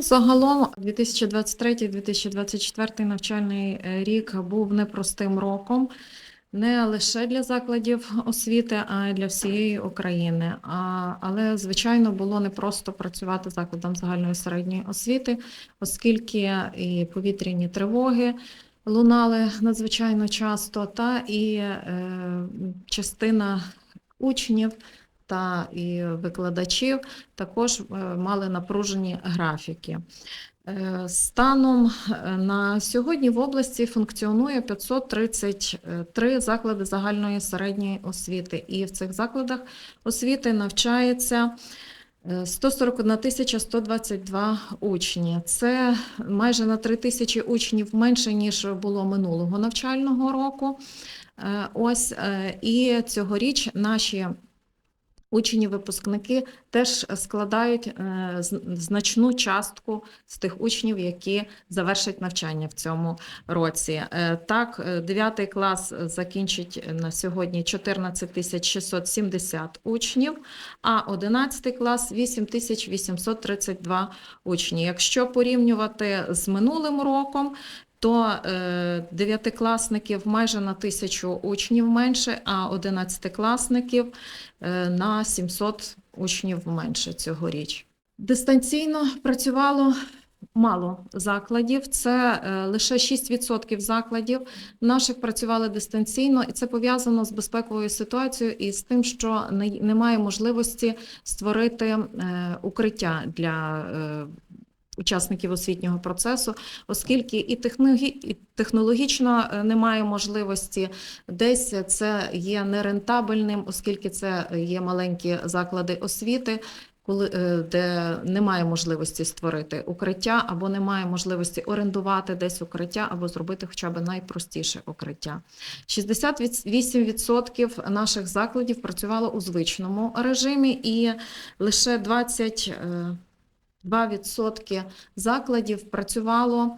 Загалом 2023-2024 навчальний е, рік був непростим роком не лише для закладів освіти, а й для всієї України. А, але, звичайно, було непросто працювати закладам загальної середньої освіти, оскільки і повітряні тривоги лунали надзвичайно часто, та і е, частина учнів та і викладачів також е, мали напружені графіки. Е, Станом е, на сьогодні в області функціонує 533 заклади загальної середньої освіти, і в цих закладах освіти навчається е, 141 тисяча 122 учні. Це майже на 3 тисячі учнів менше, ніж було минулого навчального року. Ось і цьогоріч наші учні-випускники теж складають е, значну частку з тих учнів, які завершать навчання в цьому році. Е, Так, 9 клас закінчить на сьогодні 14 тисяч 670 учнів, а 11 клас 8 тисяч 832 учні. Якщо порівнювати з минулим роком, то е, дев'ятикласників майже на тисячу учнів менше, а одинадцятикласників е, на 700 учнів менше цьогоріч. Дистанційно працювало мало закладів, це е, лише 6% закладів наших працювали дистанційно, і це пов'язано з безпековою ситуацією і з тим, що не- немає можливості створити укриття для учасників освітнього процесу, оскільки і технологі- технологічно е, немає можливості, десь це є нерентабельним, оскільки це є маленькі заклади освіти. Коли е, де немає можливості створити укриття, або немає можливості орендувати десь укриття, або зробити хоча б найпростіше укриття. 68% наших закладів працювало у звичному режимі, і лише 20 е, 2% закладів працювало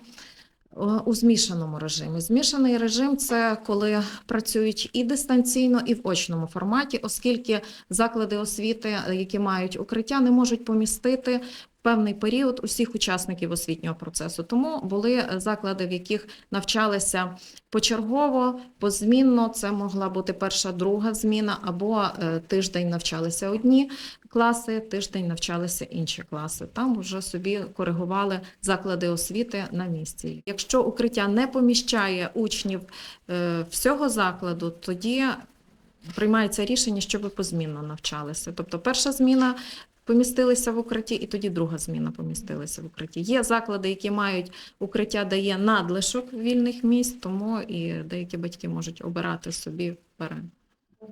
е, у змішаному режимі. Змішаний режим це коли працюють і дистанційно, і в очному форматі, оскільки заклади освіти, які мають укриття, не можуть помістити певний період усіх учасників освітнього процесу. Тому були е, заклади, в яких навчалися почергово, позмінно. Це могла бути перша, друга зміна, або е, тиждень навчалися одні класи, тиждень навчалися інші класи. Там вже собі коригували заклади освіти на місці. Якщо укриття не поміщає учнів е, всього закладу, тоді приймається рішення, щоб позмінно навчалися. Тобто перша зміна. Помістилися в укритті, і тоді друга зміна помістилася в укритті. Є заклади, які мають укриття, дає надлишок вільних місць, тому і деякі батьки можуть обирати собі пере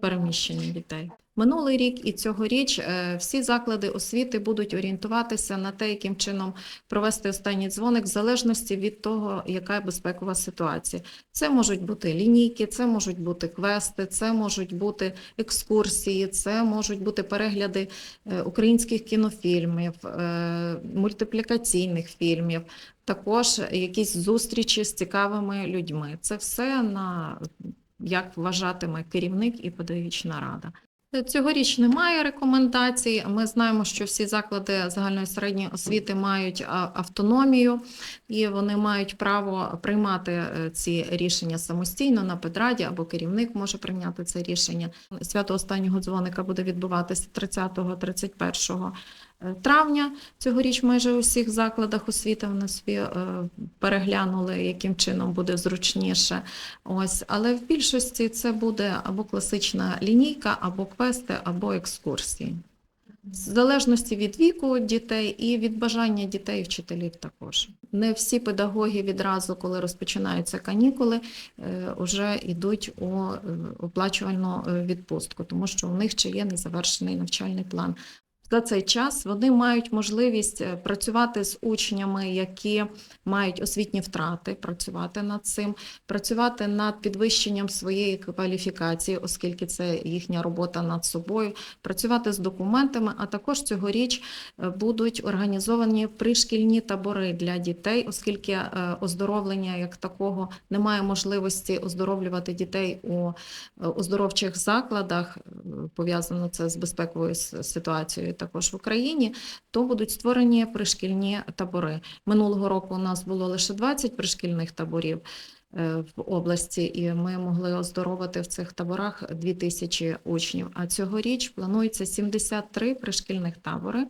переміщення дітей. Минулий рік і цьогоріч е, всі заклади освіти будуть орієнтуватися на те, яким чином провести останній дзвоник, в залежності від того, яка безпекова ситуація. Це можуть бути лінійки, це можуть бути квести, це можуть бути екскурсії, це можуть бути перегляди е, українських кінофільмів, е, мультиплікаційних фільмів. Також якісь зустрічі з цікавими людьми. Це все на як вважатиме керівник і педагогічна рада. Цьогоріч немає рекомендацій. Ми знаємо, що всі заклади загальної середньої освіти мають автономію і вони мають право приймати е, ці рішення самостійно на педраді або керівник може прийняти це рішення. Свято останнього дзвоника буде відбуватися 30-31 е, травня. Цьогоріч майже у всіх закладах освіти вони собі е, переглянули, яким чином буде зручніше. Ось, але в більшості це буде або класична лінійка, або квести, або екскурсії. В залежності від віку дітей і від бажання дітей і вчителів також. Не всі педагоги відразу, коли розпочинаються канікули, е, вже йдуть у е, оплачувальну е, відпустку, тому що у них ще є незавершений навчальний план. За цей час вони мають можливість е, працювати з учнями, які мають освітні втрати, працювати над цим, працювати над підвищенням своєї кваліфікації, оскільки це їхня робота над собою, працювати з документами. А також цьогоріч е, будуть організовані пришкільні табори для дітей, оскільки е, оздоровлення як такого немає можливості оздоровлювати дітей у оздоровчих закладах. Пов'язано це з безпековою ситуацією. Також в Україні, то будуть створені пришкільні табори. Минулого року у нас було лише 20 пришкільних таборів е, в області, і ми могли оздоровити в цих таборах 2000 учнів. А цьогоріч планується 73 пришкільних табори.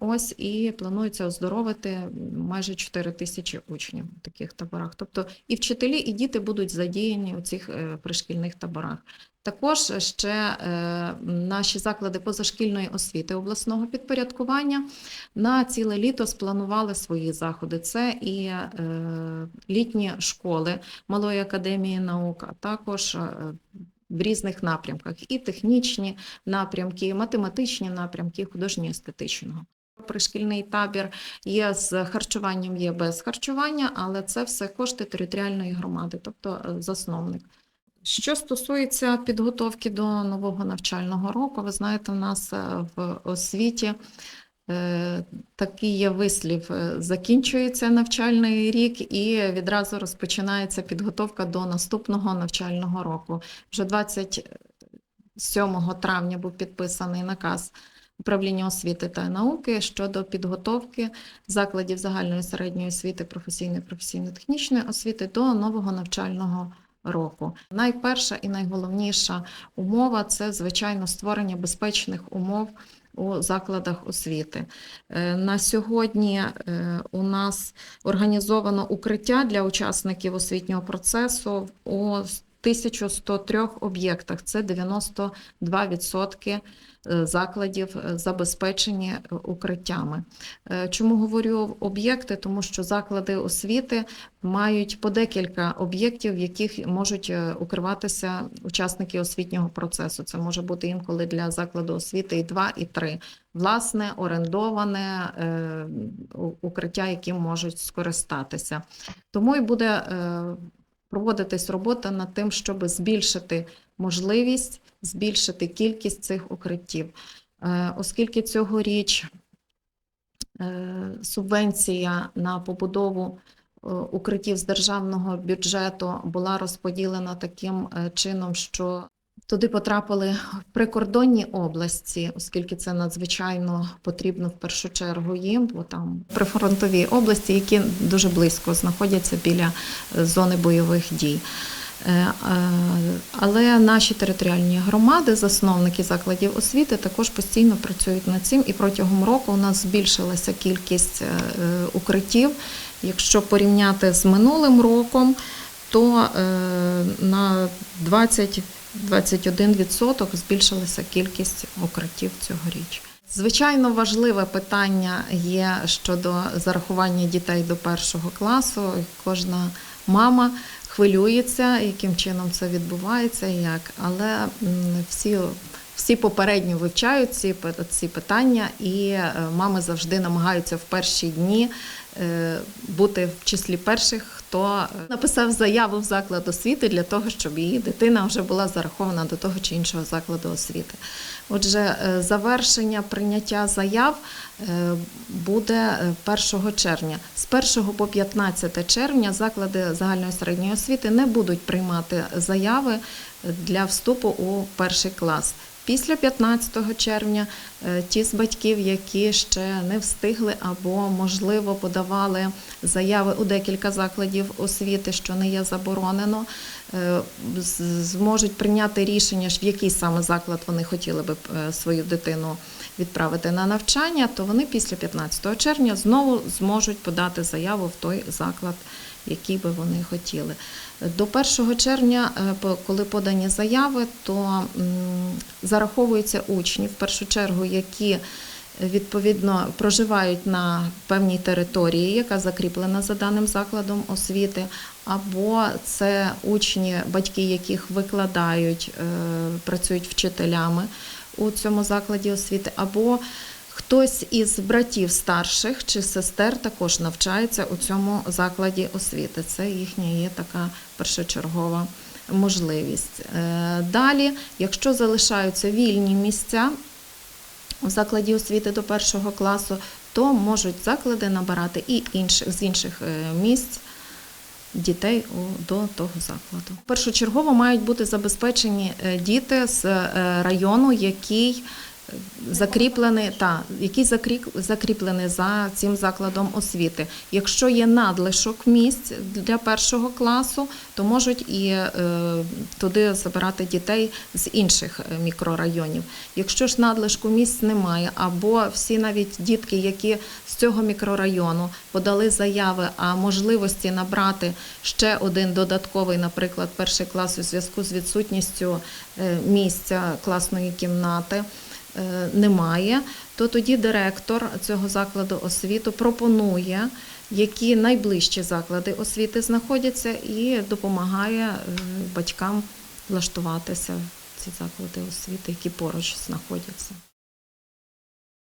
Ось і планується оздоровити майже 4 тисячі учнів в таких таборах. Тобто і вчителі, і діти будуть задіяні у цих е, пришкільних таборах. Також ще е, наші заклади позашкільної освіти обласного підпорядкування на ціле літо спланували свої заходи. Це і е, літні школи Малої академії наук, а також в різних напрямках і технічні напрямки, і математичні напрямки, і художньо-естетичного. Пришкільний табір є з харчуванням, є без харчування, але це все кошти територіальної громади, тобто е, засновник. Що стосується підготовки до нового навчального року, ви знаєте, у нас е, в освіті такий є вислів: е, закінчується навчальний рік і відразу розпочинається підготовка до наступного навчального року. Вже 27 травня був підписаний наказ. Управління освіти та науки щодо підготовки закладів загальної середньої освіти, професійної професійно-технічної освіти до нового навчального року. Найперша і найголовніша умова це звичайно створення безпечних умов у закладах освіти. Е, На сьогодні е, у нас організовано укриття для учасників освітнього процесу у 1103 об'єктах. Це 92% е, закладів е, забезпечені е, укриттями. Чому говорю об'єкти? Тому що заклади освіти мають по декілька об'єктів, в яких можуть укриватися учасники освітнього процесу. Це може бути інколи для закладу освіти і два, і три. Власне, орендоване укриття, яким можуть скористатися. Тому і буде проводитись робота над тим, щоб збільшити можливість, збільшити кількість цих укриттів. Е, Оскільки цьогоріч е, субвенція на побудову е, укриттів з державного бюджету була розподілена таким чином, що Туди потрапили в прикордонні області, оскільки це надзвичайно потрібно в першу чергу їм, бо там прифронтові області, які дуже близько знаходяться біля е, зони бойових дій. Е, е, але наші територіальні громади, засновники закладів освіти, також постійно працюють над цим. І протягом року у нас збільшилася кількість укриттів. Якщо порівняти з минулим роком, то на 20%. 21% збільшилася кількість укриттів цьогоріч. Звичайно, важливе питання є щодо зарахування дітей до першого класу. Кожна мама хвилюється, яким чином це відбувається, як але всі. Всі попередньо вивчають ці ці питання, і е, мами завжди намагаються в перші дні бути в числі перших, хто е, написав заяву в заклад освіти для того, щоб її дитина вже була зарахована до того чи іншого закладу освіти. Отже, е, завершення прийняття заяв е, буде е, 1 червня. З 1 по 15 червня заклади загальної середньої освіти не будуть приймати заяви для вступу у перший клас. Після 15 червня е, ті з батьків, які ще не встигли або, можливо, подавали заяви у декілька закладів освіти, що не є заборонено, е, зможуть прийняти рішення, в який саме заклад вони хотіли би е, свою дитину відправити на навчання, то вони після 15 червня знову зможуть подати заяву в той заклад, який би вони хотіли. До 1 червня, е, коли подані заяви, то зараховуються учні, в першу чергу, які е, відповідно проживають на певній території, яка закріплена за даним закладом освіти, або це учні, батьки яких викладають, е, працюють вчителями у цьому закладі освіти, або Хтось із братів старших чи сестер також навчається у цьому закладі освіти. Це їхня є така першочергова можливість. Е, Далі, якщо залишаються вільні місця у закладі освіти до першого класу, то можуть заклади набирати і інших з інших е, місць. Дітей до того закладу. Першочергово мають бути забезпечені е, діти з е, району, який закріплений, та, який закріп, закріплений за цим закладом освіти. Якщо є надлишок місць для першого класу, то можуть і е, туди забирати дітей з інших е, мікрорайонів. Якщо ж надлишку місць немає, або всі навіть дітки, які з цього мікрорайону подали заяви, а можливості набрати ще один додатковий, наприклад, перший клас у зв'язку з відсутністю е, місця класної кімнати немає, то тоді директор цього закладу освіти пропонує, які найближчі заклади освіти знаходяться, і допомагає е, батькам влаштуватися в ці заклади освіти, які поруч знаходяться.